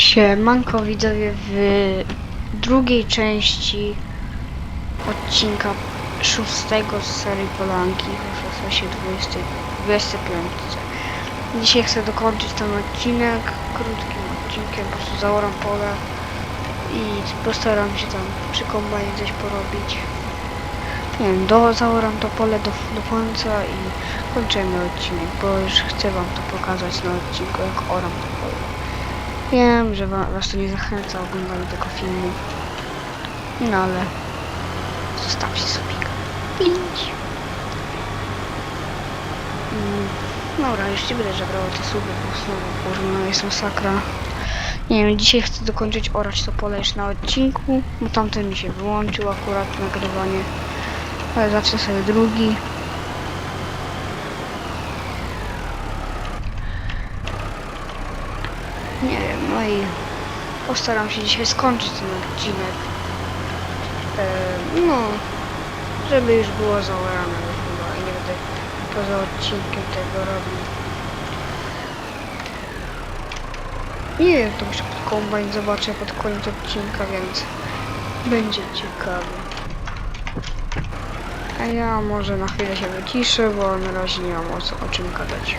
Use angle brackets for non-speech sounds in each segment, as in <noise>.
Siemanko widzowie w drugiej części odcinka szóstego z serii Polanki w 20, 25. Dzisiaj chcę dokończyć ten odcinek krótkim odcinkiem, po prostu zaoram pole i postaram się tam przy kombajnie coś porobić. Nie wiem, do, zaoram to pole do, do końca i kończymy odcinek, bo już chcę wam to pokazać na odcinku jak oram. Wiem, że wa- was to nie zachęca oglądania tego filmu. No ale zostawcie sobie pięć. Mm, dobra, już nie będę żebrał te słowy, bo znowu położona jest masakra. Nie wiem, dzisiaj chcę dokończyć orać to pole już na odcinku, bo tamten mi się wyłączył akurat nagrywanie. Ale zacznę sobie drugi. Nie wiem, no i postaram się dzisiaj skończyć ten odcinek. E, no, żeby już było zaorane chyba i nie będę poza odcinkiem tego robił. Nie wiem, to muszę pod kombajn zobaczę pod koniec odcinka, więc będzie ciekawe. A ja może na chwilę się wyciszę, bo na razie nie mam o, co, o czym gadać.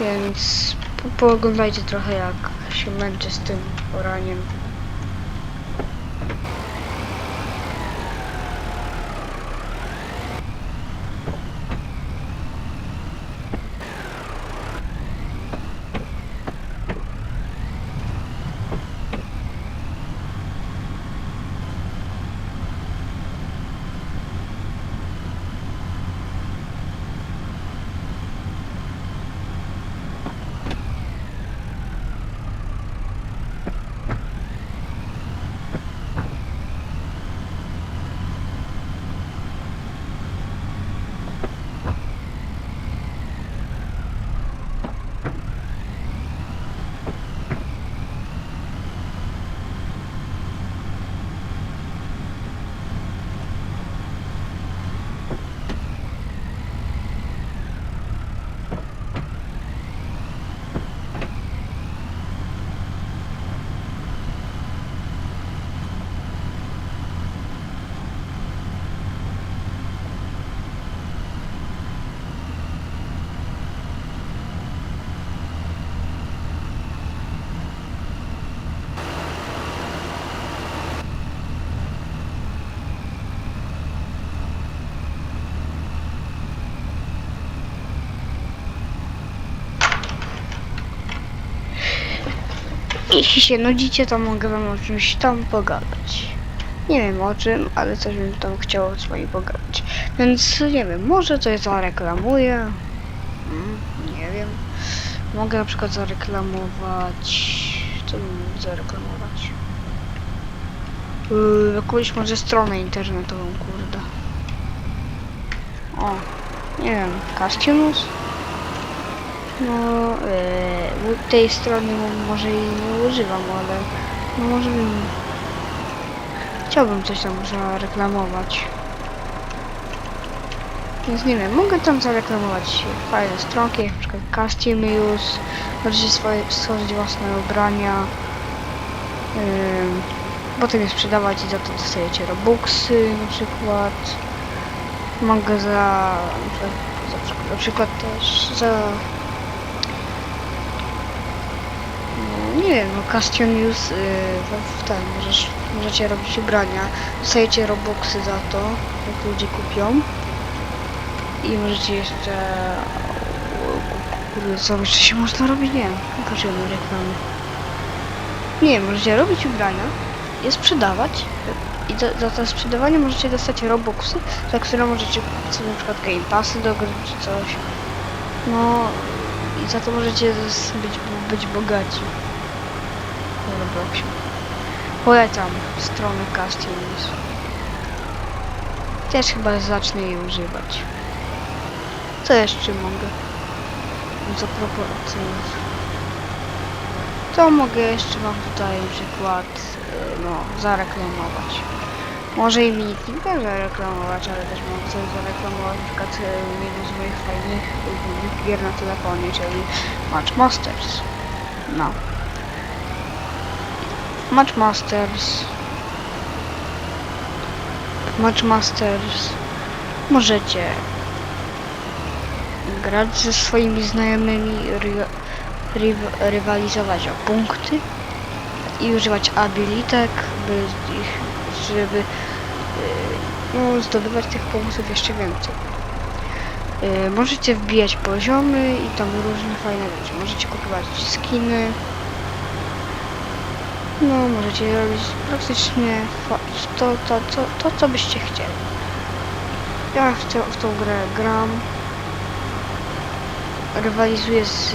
Więc po, pooglądajcie trochę jak się męczę z tym oraniem. Jeśli się nudzicie, to mogę wam o czymś tam pogadać. Nie wiem o czym, ale coś bym tam chciał z wami pogadać. Więc nie wiem, może coś zareklamuję. Mm, nie wiem. Mogę na przykład zareklamować. Co bym zareklamować? Yy, jakąś może stronę internetową, kurde. O, nie wiem, Castiunus? No, yy, tej strony mo- może jej nie używam, ale no może bym... Chciałbym coś tam zareklamować. Więc nie wiem, mogę tam zareklamować fajne stronki, na przykład Customius, możecie swoje, stworzyć własne ubrania, yy, potem je sprzedawać i za to dostajecie robuxy na przykład. Mogę za, za, przykład- na przykład też za No, nie wiem, no Castion News, yy, w- w ten, możesz, możecie robić ubrania, dostajecie robuxy za to, jak ludzie kupią i możecie jeszcze, kurde, co jeszcze się można robić, nie wiem, pokażemy reklamy. Nie, możecie robić ubrania, je sprzedawać i za, za to sprzedawanie możecie dostać robuxy, za które możecie kupić sobie na przykład game passy do gry czy coś. No i za to możecie być, być bogaci. Na Robloxie. Polecam stronę Castilus. Też chyba zacznę jej używać. Co jeszcze mogę zaproponować? Co mogę jeszcze wam tutaj przykład y, no, zareklamować? Może i mini też zareklamować, ale też mogę coś zareklamować na przykład y, jedną z moich fajnych ulubionych gier na telefonie, czyli Match Masters. No. Matchmasters. Matchmasters. Możecie grać ze swoimi znajomymi, ry, ry, rywalizować o punkty i używać abilitek, by ich, żeby y, no, zdobywać tych punktów jeszcze więcej. Y, Możecie wbijać poziomy i tam różne fajne rzeczy. Możecie kupować skiny. No, możecie robić praktycznie to, to, to, to, co byście chcieli. Ja w, tę- w tą grę gram. Rywalizuję z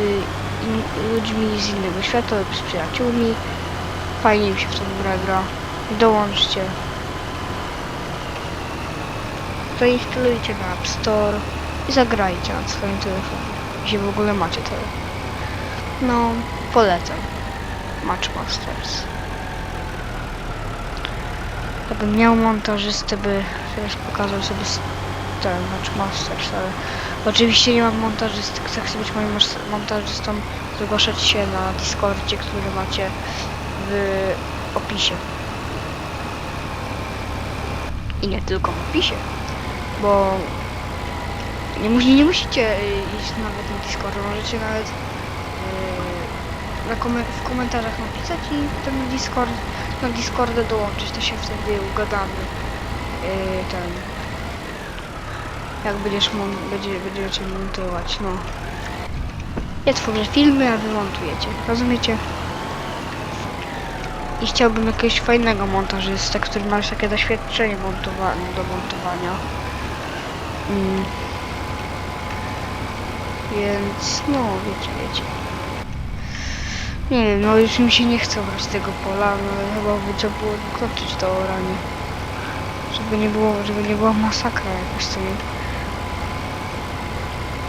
in, ludźmi z innego świata z przyjaciółmi. Fajnie mi się w tą grę gra. Dołączcie. Zainstalujcie na App Store i zagrajcie na swoim telefonie. Jeśli w ogóle macie telefon. No, polecam. Matchmasters. Gdybym miał montażystę, by teraz pokazał sobie ten Matchmasters, ale oczywiście nie mam montażysty. Kto chce być moim montażystą, zgłaszać się na Discordzie, który macie w opisie. I nie tylko w opisie, bo nie, musi, nie musicie y, iść nawet na Discorda, możecie nawet na komen- w komentarzach napisać i ten Discord, na Discorda dołączyć, to się wtedy ugadamy. Yy, ten. Jak będziesz będzie, będziecie montować, no. Ja tworzę filmy, a wy montujecie. Rozumiecie? I chciałbym jakiegoś fajnego montażystę, który ma już takie doświadczenie montowa- do montowania. Mm. Więc no, wiecie, wiecie. Nie wiem, no już mi się nie chce brać tego pola, no chyba by trzeba było kończyć to oranie. Żeby nie było, żeby nie była masakra jakaś co nie.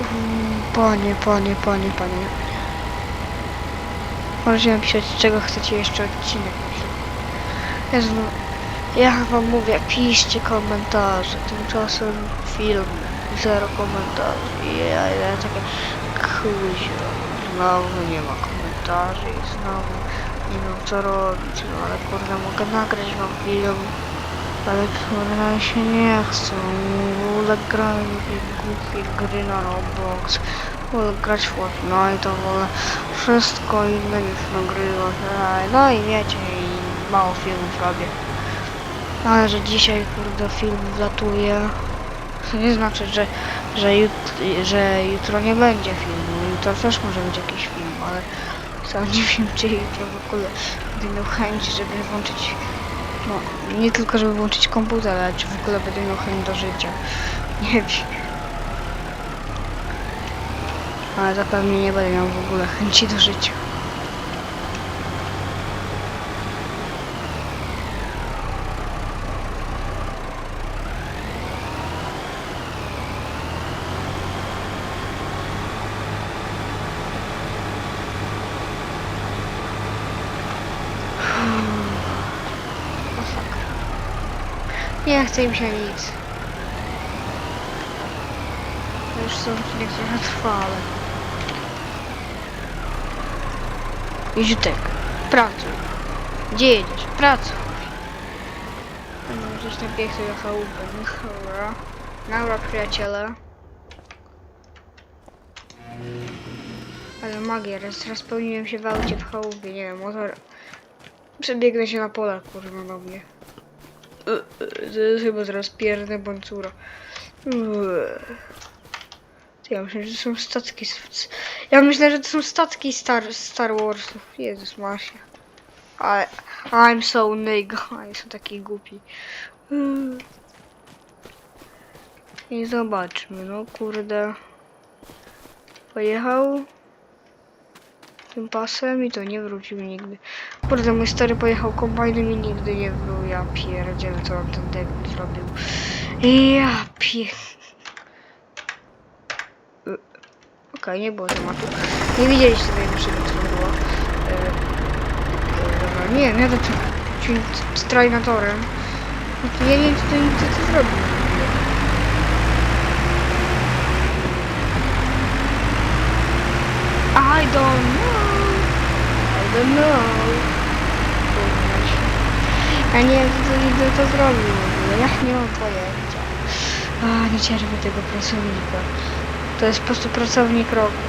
Mm, Panie, panie, panie, panie. Możecie napisać, czego chcecie jeszcze odcinek. Jezu, no, ja wam mówię, piszcie komentarze. Tymczasem film, zero komentarzy. Ja, ja takie, kuźwa, znowu nie ma komentarzy i znowu nie wiem co robić. No ale kurde, mogę nagrać wam film. Ale kurde, się nie chce. Wolę grać w głupie gry na Roblox. Wolę grać w Fortnite, wolę wszystko inne niż nagrywać. No i wiecie, i mało filmów robię. Ale że dzisiaj kurde film wlatuje. To nie znaczy, że, że, jut, że jutro nie będzie filmu. Jutro też może być jakiś film, ale sam nie wiem, czy jutro w ogóle będę miał chęć, żeby włączyć. No, nie tylko żeby włączyć komputer, ale czy w ogóle będę miał chęć do życia. <laughs> Nie wiem. Ale zapewne nie będę miał w ogóle chęci do życia. Nie chce im się nic. Już są odcinek trochę trwa, ale... Jutek, pracuj. Gdzie jedziesz? Pracuj. No, gdzieś tam piechę. No, Dobra. Dobra, przyjaciele. Ale magier, teraz spełniłem się w aucie w chałupie, nie wiem, motor... Przebiegnę się na pole, kurwa, do mnie. Chyba zaraz piernę bącura. Ja myślę, że to są statki. Ja myślę, że to są statki Star, Star Warsów. Jezus Masia. Ale I'm so nigga. <laughs> Jestem taki głupi. I zobaczmy, no kurde. Pojechał tym pasem i to nie wrócił nigdy. Kurde, mój stary pojechał kombajnem i nigdy nie wrócił. Ja pierdzielę, co on ten debil zrobił. Ja pier... Okej, nie było tematu. Nie widzieliście tej maszyny, co było. E, dobra, nie wiem, jadę tym tym trajnatorem. No ja nie wiem, co to, co zrobił. I don't know. I don't know. Ja nie wiem, nigdy to zrobił w ogóle. Ja nie mam pojęcia. A, nie cierpię tego pracownika. To jest po prostu pracownik roku.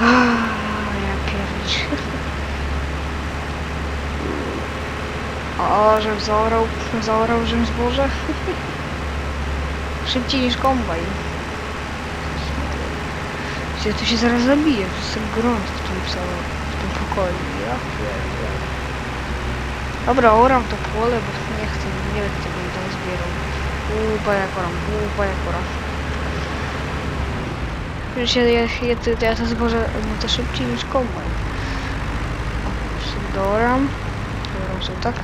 A, ja pierdzisz. O, żem zaorał, zaorał żem zboże. Szybciej niż kombajn. Gdzie tu się zaraz zabije, to jest tak grunt w tym w tym pokoju. Ja pierdzielę. Dobra, oram to pole, bo nie chcę, nie będę tego i tam zbierał. Uba jak oram, uba jak oram. Wiesz, ja, ja, ja, ja to zboże, no to szybciej niż kombajn. Dooram. Dooram sobie tak.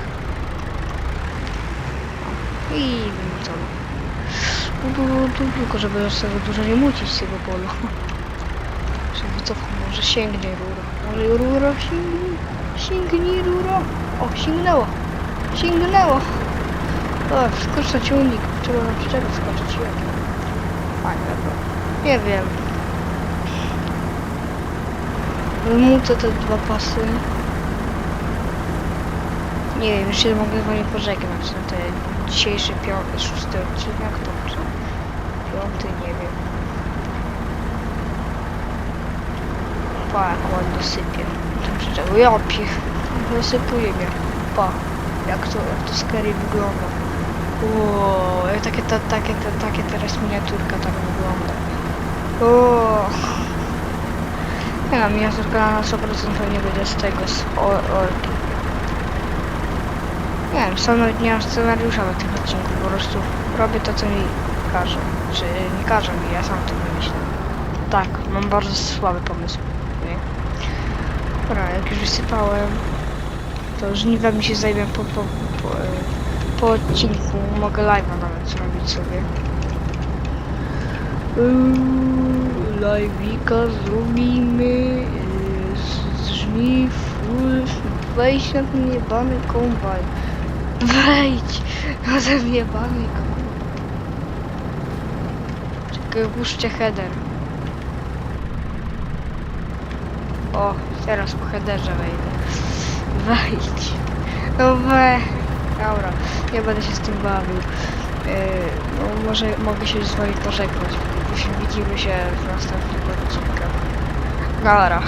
I wymucam. Tu, tu, tylko żeby sobie dużo nie mucić z tego pola. Się wycofam, może sięgnie rura. Może rura sięgnie. Sięgnij rura. O, sięgnęło. Sięgnęło. O, na ciągnik. Trzeba na przyczepę skoczyć. Fajne, dobra. Nie wiem. Wymucę te dwa pasy. Nie wiem, się mogę z wami pożegnać na ten dzisiejszy piąty, szósty odcinek, to co? Piąty, nie wiem. Pa, jak ładnie sypie. Tam przyczepę. Ja pie... Wysypuje mnie. Pa. Jak to, jak to scary wygląda. Jak takie, ta, takie, ta, takie teraz miniaturka tak wygląda. O. Ja, miniaturka na 100% pewnie będzie z tego, z orki. Nie wiem, sam nie mam scenariusza na tych odcinku, po prostu robię to, co mi każą. Czy nie każą mi, ja sam to wymyślę. Tak, mam bardzo słaby pomysł. Nie? Dobra, jak już wysypałem, to żniwami się zajmę po, po, po, e, po odcinku. Mogę live'a nawet zrobić sobie. Yy, Live'ika zrobimy yy, z, z żniw, wejść na ten jebany kombajn. Wejdź na ten jebany kombajn. Czekaj, puszczę header. O, teraz po headerze wejdę. Wejdź. No we. Dobra, nie będę się z tym bawił. Yy, no może mogę się z wami pożegnać. Widzimy się w następnych odcinkach. Gara.